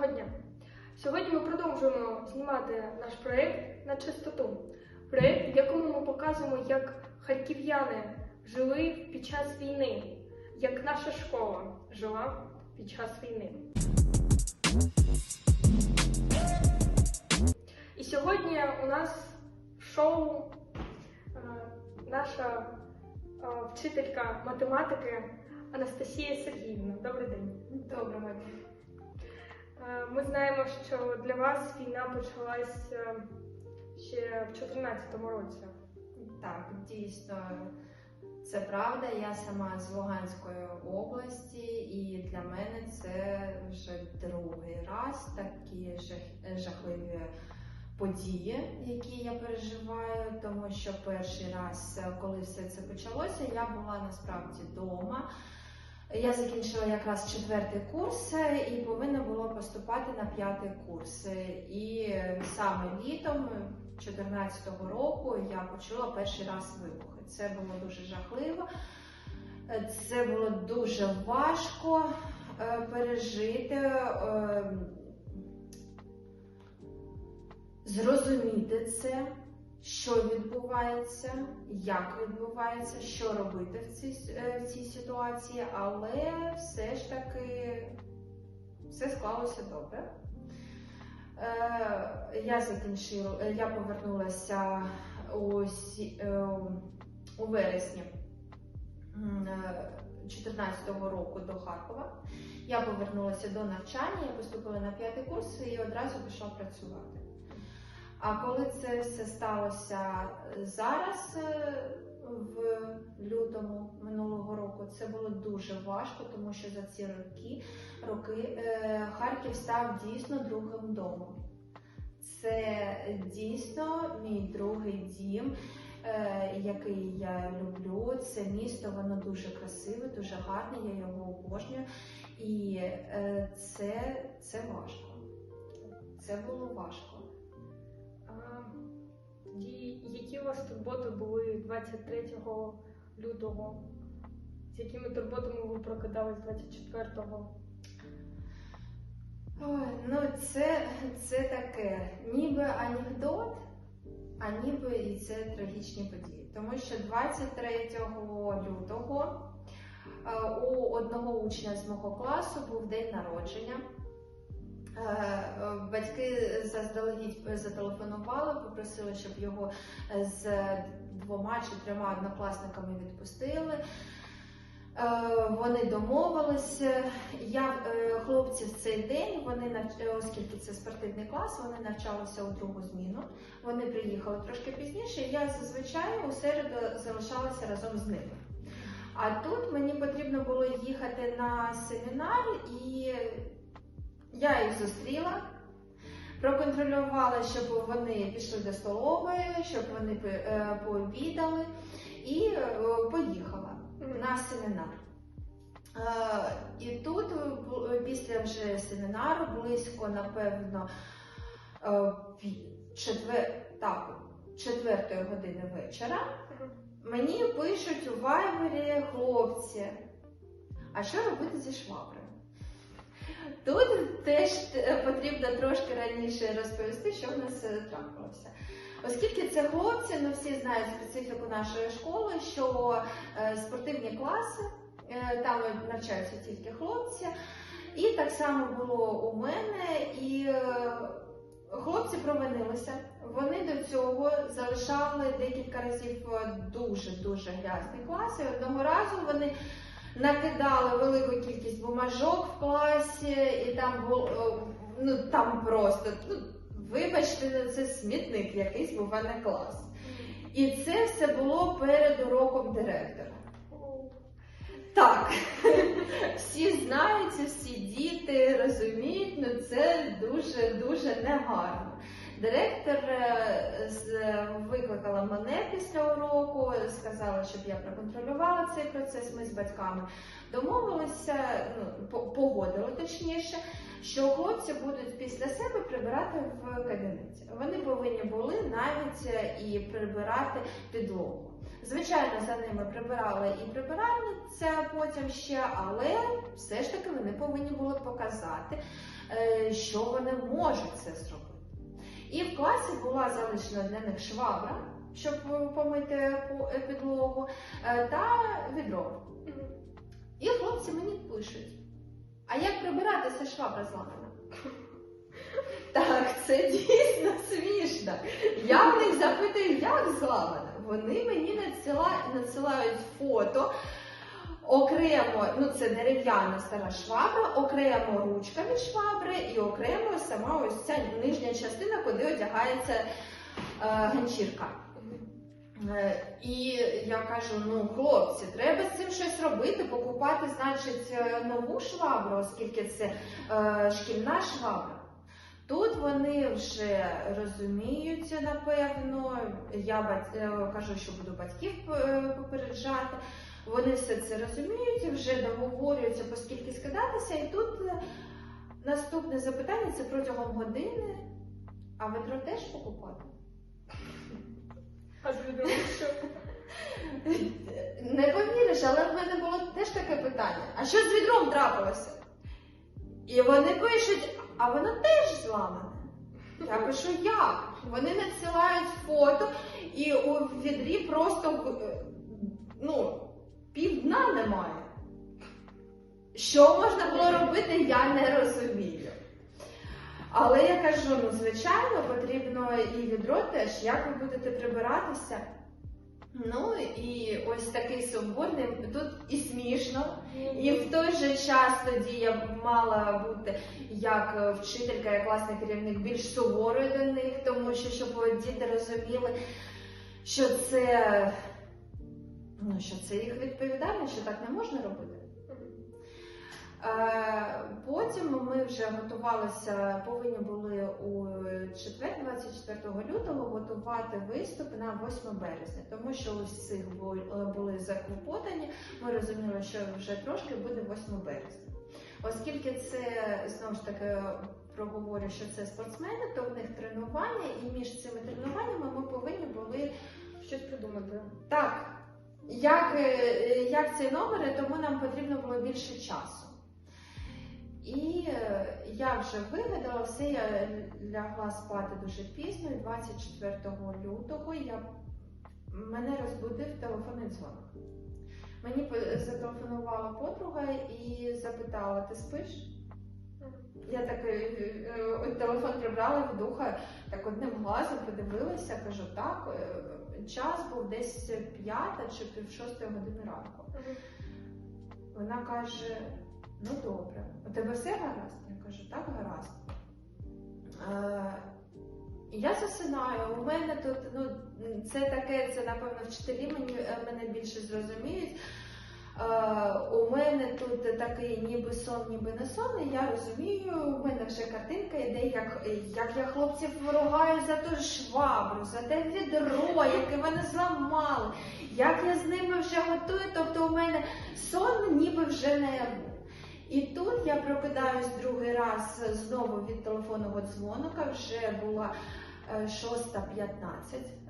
Доброго дня! Сьогодні ми продовжуємо знімати наш проєкт на чистоту. Проєкт, в якому ми показуємо, як харків'яни жили під час війни, як наша школа жила під час війни. І сьогодні у нас шоу е, наша е, вчителька математики Анастасія Сергіївна. Добрий день. Доброго дня. Е, Ми знаємо, що для вас війна почалась е, ще в 2014 році. Так, дійсно, це правда. Я сама з Луганської області, і для мене це вже другий раз такі жах- жахливі події, які я переживаю, тому що перший раз, коли все це почалося, я була насправді вдома. Я закінчила якраз четвертий курс і повинна була поступати на п'ятий курс. І саме літом 2014 року я почула перший раз вибухи. Це було дуже жахливо, це було дуже важко е, пережити, е, зрозуміти це, що відбувається, як відбувається, що робити в цій, е, в цій ситуації, але все ж таки все склалося добре. Е, Я закінчила, я повернулася у, е, у вересні 2014 року до Харкова. Я повернулася до навчання, я поступила на п'ятий курс і одразу пішла працювати. А коли це все сталося зараз, е, в лютому минулого року, це було дуже важко, тому що за ці роки, роки е, Харків став дійсно другим домом. Це дійсно мій другий дім, е, який я люблю. Це місто, воно дуже красиве, дуже гарне, я його обожнюю. І е, це, це важко. Це було важко. І які у вас турботи були 23 лютого? З якими турботами ви прокидались 24-го? Ой, ну це, це таке, ніби анекдот, а ніби і це трагічні події. Тому що 23 лютого е, у одного учня з мого класу був день народження. Е, е, Батьки заздалегідь зателефонували, попросили, щоб його е, з двома чи трьома однокласниками відпустили. Вони домовилися. Я хлопці в цей день, вони навч- е, оскільки це спортивний клас, вони навчалися у другу зміну. Вони приїхали трошки пізніше. Я зазвичай у середу залишалася разом з ними. А тут мені потрібно було їхати на семінар, і я їх зустріла. Проконтролювала, щоб вони пішли до столової, щоб вони е, пообідали, і е, поїхала на семінар. Е, І тут після вже семінару, близько, напевно, четвер... так, четвертої години вечора, мені пишуть у вайбері хлопці, а що робити зі шваброю? Тут теж е, потрібно трошки раніше розповісти, що в нас е, трапилося. Оскільки це хлопці, ну всі знають специфіку нашої школи, що е, спортивні класи, там навчаються тільки хлопці. І так само було у мене, і хлопці провинилися. Вони до цього залишали декілька разів дуже-дуже грязний клас. І одного разу вони накидали велику кількість бумажок в класі, і там було ну там просто ну, вибачте, це смітник якийсь був, а клас. І це все було перед уроком директора. Так, всі знають, всі діти розуміють, ну це дуже дуже негарно. Директор е, викликала мене після уроку, сказала, щоб я проконтролювала цей процес. Ми з батьками домовилися, ну, погодили точніше, що хлопці будуть після себе прибирати в кабінеті. Вони повинні були навіть е, і прибирати підлогу. Звичайно, за ними прибирали і прибиральниця потім ще, але все ж таки вони повинні були показати, е, що вони можуть це зробити. І в класі була залишена для них швабра, щоб помити підлогу, е, та відро. І хлопці мені пишуть: а як прибиратися швабра зламана? Так, це дійсно смішно. Я в них запитую, як зламана. Вони мені надсилають фото. Окремо, ну це дерев'яна стара швабра, окремо ручка від швабри і окремо сама ось ця нижня частина, куди одягається е, ганчірка. Е, І я кажу: ну, хлопці, треба з цим щось робити, покупати, значить, е, нову швабру, оскільки це е, шкільна швабра. Тут вони вже розуміються, напевно. Я е, кажу, що буду батьків попереджати. Вони все це розуміють, вже договорюються, поскільки скидатися. І тут е, наступне запитання це протягом години. А ведро теж покупати? А що? Не повіриш, але в мене було теж таке питання. А що з відром трапилося? І вони пишуть, а воно теж зламане. Я пишу, як? Вони надсилають фото, і у відрі просто е, ну, пів дна немає. Що можна було робити, я не розумію. Але я кажу, ну звичайно, потрібно і відро теж, як ви будете прибиратися. Ну і ось такий сумбурний, тут і смішно, і в той же час тоді я мала бути як вчителька, як класний керівник більш суворою до них, тому що щоб діти розуміли, що це, ну, що це їх відповідальність, що так не можна робити. Е, Потім ми вже готувалися, повинні були у четвер, 24 лютого, готувати виступ на 8 березня, тому що усіх е, були заклопотані. Ми розуміли, що вже трошки буде 8 березня. Оскільки це знову ж таки проговорю, що це спортсмени, то в них тренування, і між цими тренуваннями ми повинні були Щось придумати. так, як, е, як ці номери, тому нам потрібно було більше часу. І е, я вже вигадала все, я лягла спати дуже пізно, і 24 лютого я, мене розбудив телефонний дзвонок. Мені зателефонувала подруга і запитала: ти спиш? Я так е, е, телефон прибрала від духа, так одним глазом подивилася, кажу, так, е, час був десь п'ята чи пів шостої години ранку. Вона каже: ну добре, у тебе все гаразд? Я кажу, так, гаразд. Е, я засинаю. У мене тут, ну, це таке, це напевно вчителі мені, е, мене більше зрозуміють. Е, у мене тут такий ніби сон, ніби не сон, і я розумію, у мене вже картинка йде, як, як я хлопців ругаю за ту швабру, за те відро, яке вони зламали, як я з ними вже готую, тобто у мене сон ніби вже не був. І тут я прокидаюсь другий раз знову від телефонного дзвоника, вже була е, 6.15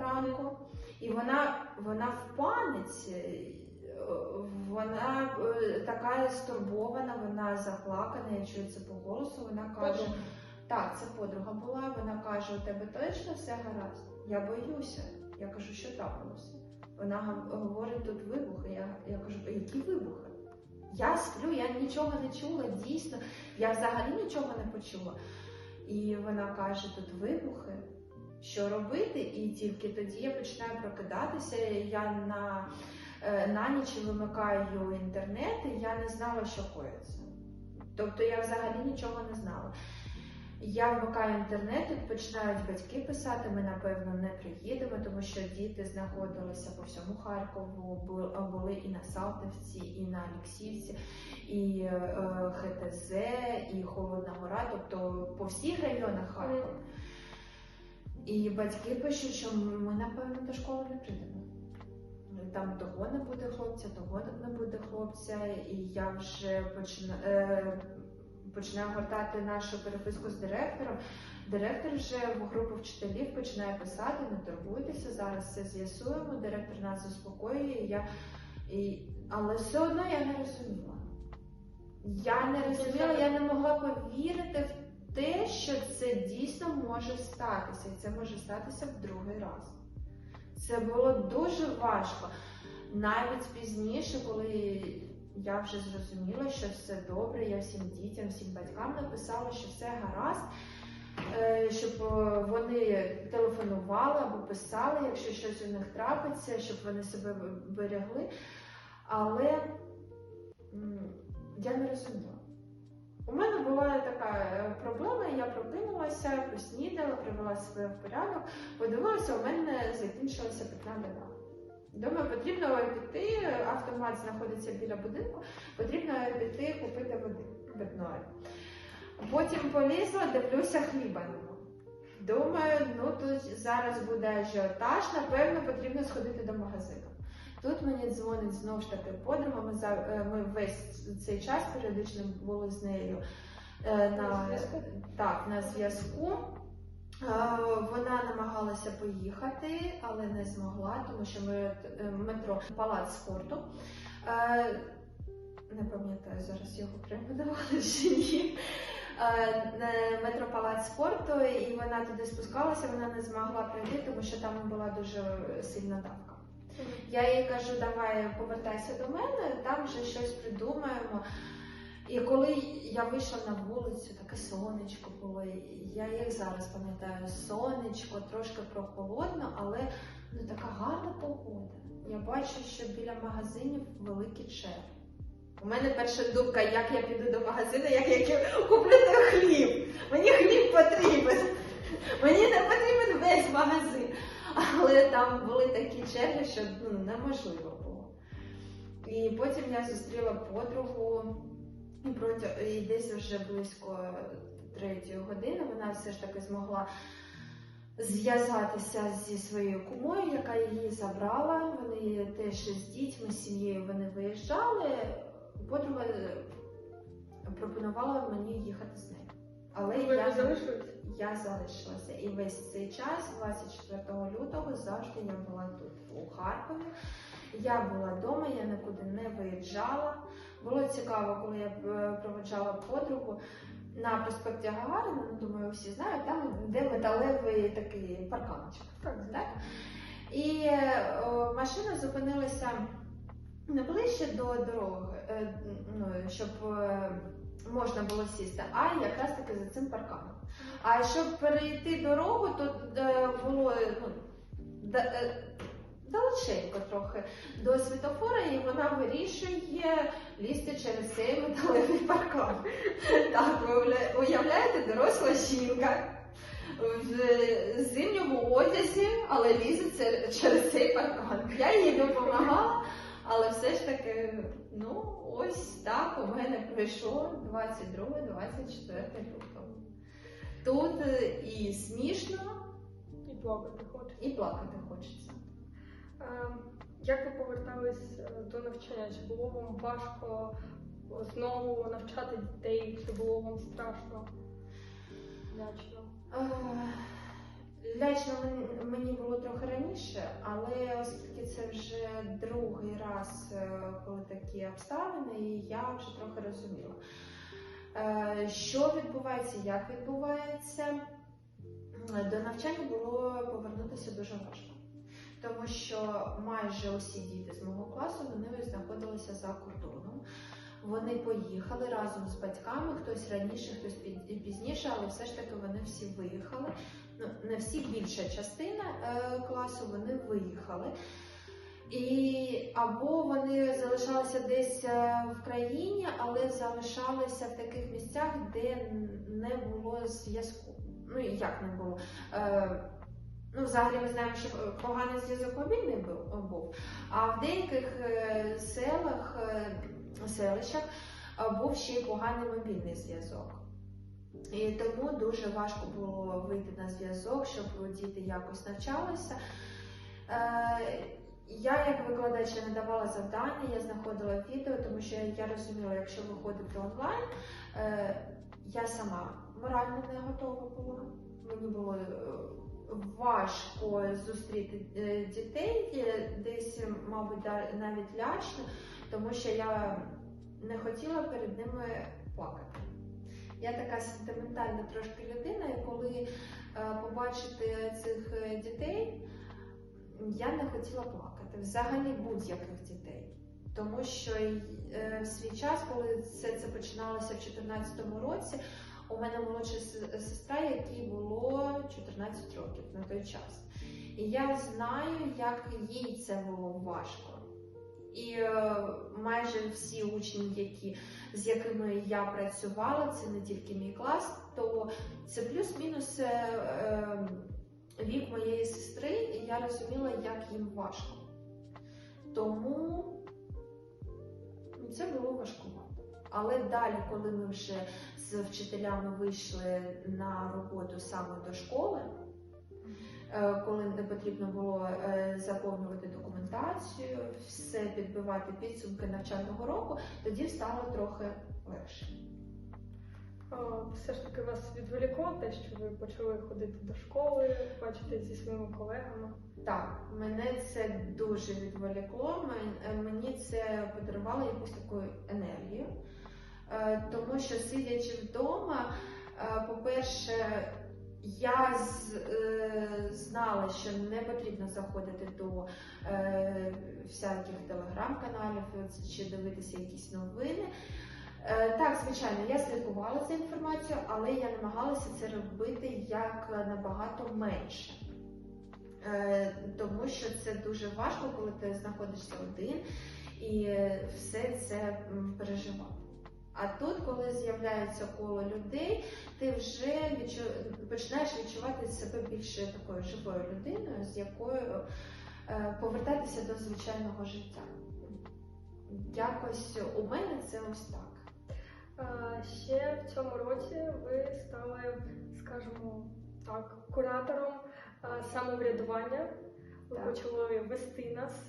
ранку, і вона, вона в паниці, е, вона е, така стурбована, вона заплакана, я чую це по голосу, вона каже, так, це подруга була, вона каже, у тебе точно все гаразд? Я боюся. Я кажу, що трапилося? Вона говорить, тут вибухи. Я, я кажу, які вибухи? Я сплю, я нічого не чула, дійсно, я взагалі нічого не почула. І вона каже, тут вибухи, що робити? І тільки тоді я починаю прокидатися. Я на, на ніч вимикаю інтернет, і я не знала, що коїться. Тобто я взагалі нічого не знала. Я вмикаю інтернет, тут починають батьки писати, ми напевно не приїдемо, тому що діти знаходилися по всьому Харкову, були і на Салтівці, і на Алексівці, і е, ХТЗ, і Холодна Гора, тобто по всіх районах Харкова. І батьки пишуть, що ми, напевно, до школи не прийдемо. Там того не буде хлопця, того не буде хлопця, і я вже почина, е, починаю гортати нашу переписку з директором. Директор вже в групу вчителів починає писати, не турбуйтеся, зараз все з'ясуємо. Директор нас заспокоює. Я, і, але все одно я не розуміла. Я не розуміла, я не могла повірити в те, що це дійсно може статися, і це може статися в другий раз. Це було дуже важко. Навіть пізніше, коли я вже зрозуміла, що все добре, я всім дітям, всім батькам написала, що все гаразд, е, щоб е, вони телефонували або писали, якщо щось у них трапиться, щоб вони себе берегли. Але я не розуміла. У мене була така е, проблема, я прокинулася, поснідала, привела себе в порядок, подивилася, у мене закінчилася питна вода. Думаю, потрібно піти, автомат знаходиться біля будинку, потрібно піти купити води питної. Потім полізла, дивлюся, хліба. Думаю, ну тут зараз буде ажіотаж, напевно, потрібно сходити до магазину. Тут мені дзвонить знову ж таки подруга. Ми, за, е, ми весь цей час періодично були з нею е, На так, на зв'язку. Е, Вона намагалася поїхати, але не змогла, тому що ми метро Палац спорту. Не пам'ятаю зараз його перейменували чи ні. Метро Палац спорту, і вона туди спускалася, вона не змогла пройти, тому що там була дуже сильна давка. Я їй кажу, давай повертайся до мене, там вже щось придумаємо. І коли я вийшла на вулицю, таке сонечко було. Я як зараз пам'ятаю, сонечко, трошки прохолодно, але ну така гарна погода. Я бачу, що біля магазинів великі черги. У мене перша думка, як я піду до магазину, як я куплю хліб. Мені хліб потрібен. Мені не потрібен весь магазин. Але там були такі черги, що ну, неможливо було. І потім я зустріла подругу, і і десь вже близько третьої години вона все ж таки змогла зв'язатися зі своєю кумою, яка її забрала. Вони теж з дітьми, з сім'єю вони виїжджали. Подруга е, пропонувала мені їхати з нею. Але Ви я не залишились? Я залишилася. І весь цей час, 24 лютого, завжди я була тут, у Харкові. Я була вдома, я нікуди не виїжджала. Було цікаво, коли я е, проведжала подругу на проспекті Гагарина, ну думаю, всі знають, там де металевий такий парканчик. Так, Так? І е, о, машина зупинилася не ближче до дороги, е, ну, щоб е, можна було сісти, а якраз таки за цим парканом. А щоб перейти дорогу, то е, було ну, е, далеченько трохи до світофора, і вона вирішує лізти через цей металевий паркан. Так, ви уявляєте, доросла жінка в зимньому одязі, але лізе через цей паркан. Я їй допомагала, але все ж таки, ну, ось так у мене пройшло 22-24 лютого. Тут е, і смішно, І плакати хочеш. і плакати хочеться. Ем, Як ви повертались е, до навчання? Чи було вам важко знову навчати дітей? Чи було вам страшно? Лячно? Е, Лячно мені було трохи раніше, але оскільки це вже другий раз, е, коли такі обставини, і я вже трохи розуміла, Е, що відбувається, як відбувається. Е, До навчання було повернутися дуже важко, тому що майже усі діти з мого класу вони знаходилися за кордоном. Вони поїхали разом з батьками, хтось раніше, хтось пізніше, але все ж таки вони всі виїхали. Ну, не всі більша частина е, класу вони виїхали. І або вони залишалися десь е, в країні, але залишалися в таких місцях, де не було зв'язку. Ну і як не було. Е, Ну, взагалі ми знаємо, що поганий зв'язок мобільний був. А в деяких е, селах, селищах був ще й поганий мобільний зв'язок. І тому дуже важко було вийти на зв'язок, щоб діти якось навчалися. Я, як викладач, я надавала завдання, я знаходила відео, тому що я розуміла, якщо виходити онлайн, е, я сама морально не готова була. Мені було е, важко зустріти е, дітей, десь, мабуть, навіть лячно, тому що я не хотіла перед ними плакати. Я така сентиментальна трошки людина, і коли побачити цих дітей, я не хотіла плакати. Взагалі будь-яких дітей. Тому що е, в свій час, коли все це починалося в 2014 році, у мене молодша сестра, якій було 14 років на той час. І я знаю, як їй це було важко. І е, майже всі учні, які, з якими я працювала, це не тільки мій клас, то це плюс-мінус е, вік моєї сестри, і я розуміла, як їм важко. Тому це було важкувато. Але далі, коли ми вже з вчителями вийшли на роботу саме до школи, е, коли не потрібно було е, заповнювати документацію, все підбивати підсумки навчального року, тоді стало трохи легше. А, Все ж таки вас відволікло те, що ви почали ходити до школи, бачити зі своїми колегами. Так, мене це дуже відволікло. е, Мені це подарувало якусь таку енергію. Е, Тому що сидячи вдома, е, по-перше, я е, знала, що не потрібно заходити до е, всяких телеграм-каналів е, чи дивитися якісь новини. Е, Так, звичайно, я слідкувала за інформацією, але я намагалася це робити як набагато менше. Е, Тому що це дуже важко, коли ти знаходишся один і е, все це переживати. А тут, коли з'являється коло людей, ти вже відчу... починаєш відчувати себе більше такою живою людиною, з якою е, повертатися до звичайного життя. Якось у мене це ось так. Ще в цьому році ви стали, скажімо так, куратором самоврядування. Ви Так. почали вести нас.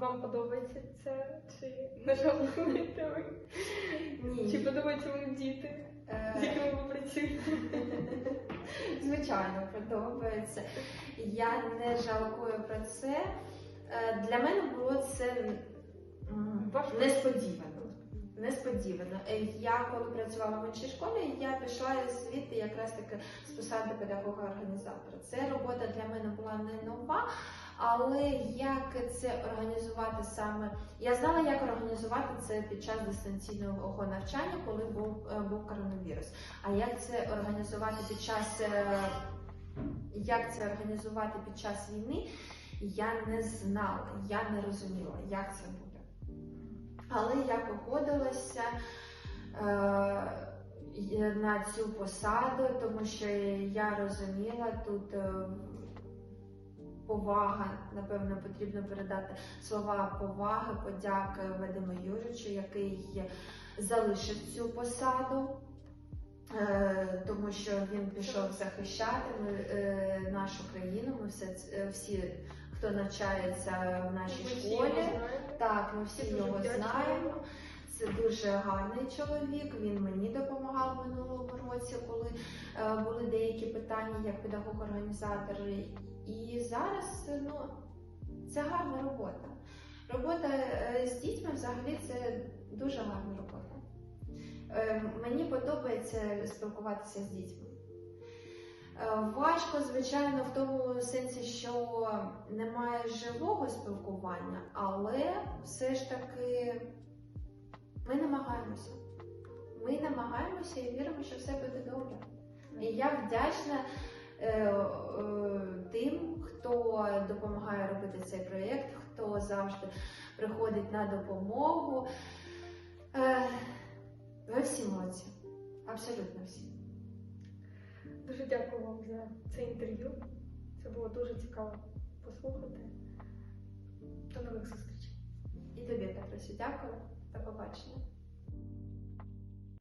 Вам подобається це? Чи не жалкуєте ви? Ні. Чи подобаються вам діти, Е, з якими ви працюєте? Звичайно, подобається. Я не жалкую про це. Е, Для мене було це несподівано. Несподівано. Е, Я коли працювала в іншій школі, я пішла звідти якраз таки з посади педагога-організатора. Це робота для мене була не нова, але як це організувати саме, я знала, як організувати це під час дистанційного навчання, коли був, е, був коронавірус. А як це організувати під час е, як це організувати під час війни, я не знала, я не розуміла, як це буде. Але я погодилася е, на цю посаду, тому що я розуміла тут. е, Повага, напевно, потрібно передати слова поваги, подяки Вадиму Юричу, який залишив цю посаду, е, тому що він пішов захищати е, нашу країну. Ми всі, хто навчається в нашій Ми школі, так, ми всі його знаємо. Це дуже гарний чоловік. Він мені допомагав минулого році, коли е, були деякі питання як педагог-організатор. І зараз ну, це гарна робота. Робота е, з дітьми взагалі це дуже гарна робота. Е, Мені подобається спілкуватися з дітьми. Е, Важко, звичайно, в тому сенсі, що немає живого спілкування, але все ж таки ми намагаємося. Ми намагаємося і віримо, що все буде добре. І я вдячна е, е, тим, хто допомагає робити цей проєкт, хто завжди приходить на допомогу. Е, ви всі молодці. Абсолютно всі. Дуже дякую вам за це інтерв'ю. Це було дуже цікаво послухати. До нових зустрічей. І тобі, Петросю, дякую. До побачення.